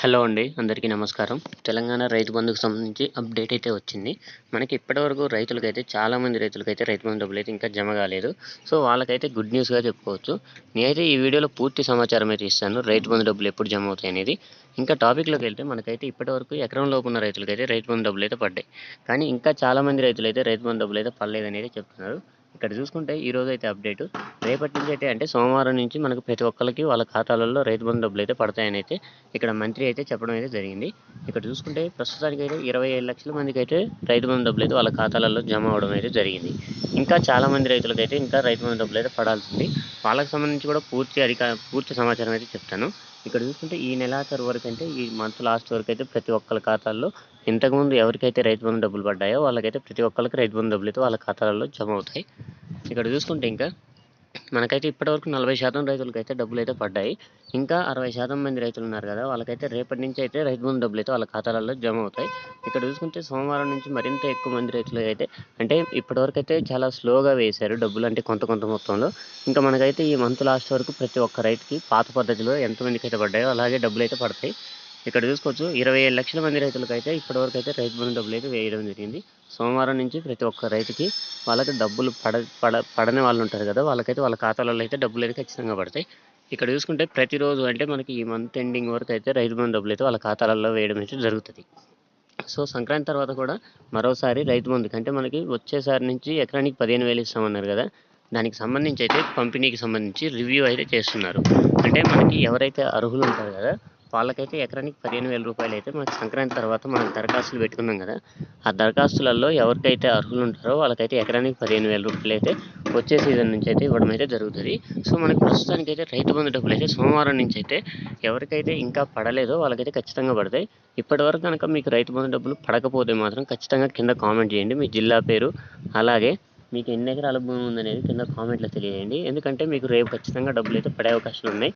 Hello అండి అందరికీ నమస్కారం. తెలంగాణ రైతు బంధుకు సంబంధించి అప్డేట్ అయితే వచ్చింది. మనకి ఇప్పటివరకు రైతులకైతే చాలామంది రైతులకైతే రైతు బంధు డబ్బులు అయితే ఇంకా జమ కాలేదు. సో వాళ్ళకైతే గుడ్ న్యూస్గా చెప్పుకోవచ్చు. నేనైతే ఈ వీడియోలో పూర్తి సమాచారం అయితే ఇస్తాను. రైతు బంధు డబ్బులు ఎప్పుడు జమ అవుతాయి అనేది. ఇంకా టాపిక్లోకి వెళ్తే మనకైతే ఇప్పటివరకు ఎకరంలోపు ఉన్న రైతులకైతే రైతు బంధు డబ్బులు అయితే పడ్డాయి. కానీ ఇంకా చాలామంది రైతులు అయితే రైతు బంధు డబ్బులు అయితే పడలేదని అనేది చెప్తున్నారు. ఇక్కడ చూసుకుంటే ఈరోజు అయితే అప్డేట్ రేపటి నుంచి అయితే అంటే సోమవారం నుంచి మనకు ప్రతి ఒక్కరికి వాళ్ళ ఖాతాలలో రైతు బంధు డబ్బులు అయితే పడతాయని అయితే ఇక్కడ మంత్రి అయితే చెప్పడం అయితే జరిగింది. ఇక్కడ చూసుకుంటే ప్రస్తుతానికి అయితే ఇరవై ఐదు లక్షల మందికి అయితే రైతు బంధు డబ్బులు అయితే వాళ్ళ ఖాతాలలో జమ అవడం అయితే జరిగింది. ఇంకా చాలా మంది రైతులకైతే ఇంకా రైతు బంధు డబ్బులు అయితే పడాల్సింది. వాళ్ళకి సంబంధించి కూడా పూర్తి అధిక పూర్తి సమాచారం అయితే చెప్తాను. ఇక్కడ చూసుకుంటే ఈ నెలాఖరు వరకు అంటే ఈ మంత్ లాస్ట్ వరకు అయితే ప్రతి ఒక్కరి ఖాతాల్లో ఇంతకుముందు ఎవరికైతే రైతు బంధు డబ్బులు పడ్డాయో వాళ్ళకైతే ప్రతి ఒక్కరికి రైతు బంధు డబ్బులు అయితే వాళ్ళ ఖాతాలలో జమ అవుతాయి. ఇక్కడ చూసుకుంటే ఇంకా మనకైతే ఇప్పటివరకు నలభై శాతం రైతులకి అయితే డబ్బులు అయితే పడ్డాయి. ఇంకా అరవై శాతం మంది రైతులు ఉన్నారు కదా వాళ్ళకైతే రేపటి నుంచి అయితే రైతు బంధు డబ్బులు అయితే వాళ్ళ ఖాతాలలో జమ అవుతాయి. ఇక్కడ చూసుకుంటే సోమవారం నుంచి మరింత ఎక్కువ మంది రైతులు అయితే అంటే ఇప్పటివరకు అయితే చాలా స్లోగా వేశారు డబ్బులు అంటే కొంత కొంత మొత్తంలో. ఇంకా మనకైతే ఈ మంత్ లాస్ట్ వరకు ప్రతి ఒక్క రైతుకి పాత పద్ధతిలో ఎంతమందికి అయితే పడ్డాయో అలాగే డబ్బులు అయితే పడతాయి. ఇక్కడ చూసుకోవచ్చు ఇరవై ఏడు లక్షల మంది రైతులకు అయితే ఇప్పటివరకు అయితే రైతు బంధు డబ్బులు అయితే వేయడం జరిగింది. సోమవారం నుంచి ప్రతి ఒక్క రైతుకి వాళ్ళకి డబ్బులు పడ పడ పడని వాళ్ళు ఉంటారు కదా వాళ్ళకైతే వాళ్ళ ఖాతాలలో అయితే డబ్బులు అయితే ఖచ్చితంగా పడతాయి. ఇక్కడ చూసుకుంటే ప్రతిరోజు అంటే మనకి ఈ మంత్ ఎండింగ్ వరకు అయితే రైతు బంధు డబ్బులు అయితే వాళ్ళ ఖాతాలలో వేయడం అయితే జరుగుతుంది. సో సంక్రాంతి తర్వాత కూడా మరోసారి రైతు బంధుకి అంటే మనకి వచ్చేసారి నుంచి ఎకరానికి పదిహేను వేలు ఇస్తామన్నారు కదా దానికి సంబంధించి అయితే పంపిణీకి సంబంధించి రివ్యూ అయితే చేస్తున్నారు. అంటే మనకి ఎవరైతే అర్హులు ఉంటారు కదా వాళ్ళకైతే ఎకరానికి పదిహేను వేల రూపాయలు అయితే మనకి సంక్రాంతి తర్వాత మనం దరఖాస్తులు పెట్టుకున్నాం కదా ఆ దరఖాస్తులలో ఎవరికైతే అర్హులు ఉంటారో వాళ్ళకైతే ఎకరానికి పదిహేను వేల రూపాయలు అయితే వచ్చే సీజన్ నుంచి అయితే ఇవ్వడం అయితే జరుగుతుంది. సో మనకి ప్రస్తుతానికి అయితే రైతు బంధు డబ్బులు అయితే సోమవారం నుంచి అయితే ఎవరికైతే ఇంకా పడలేదో వాళ్ళకైతే ఖచ్చితంగా పడతాయి. ఇప్పటివరకు కనుక మీకు రైతు బంధు డబ్బులు పడకపోతే మాత్రం ఖచ్చితంగా కింద కామెంట్ చేయండి. మీ జిల్లా పేరు అలాగే మీకు ఎన్ని ఎకరాల భూమి ఉందనేది కింద కామెంట్లో తెలియజేయండి. ఎందుకంటే మీకు రేపు ఖచ్చితంగా డబ్బులు అయితే పడే అవకాశాలు ఉన్నాయి.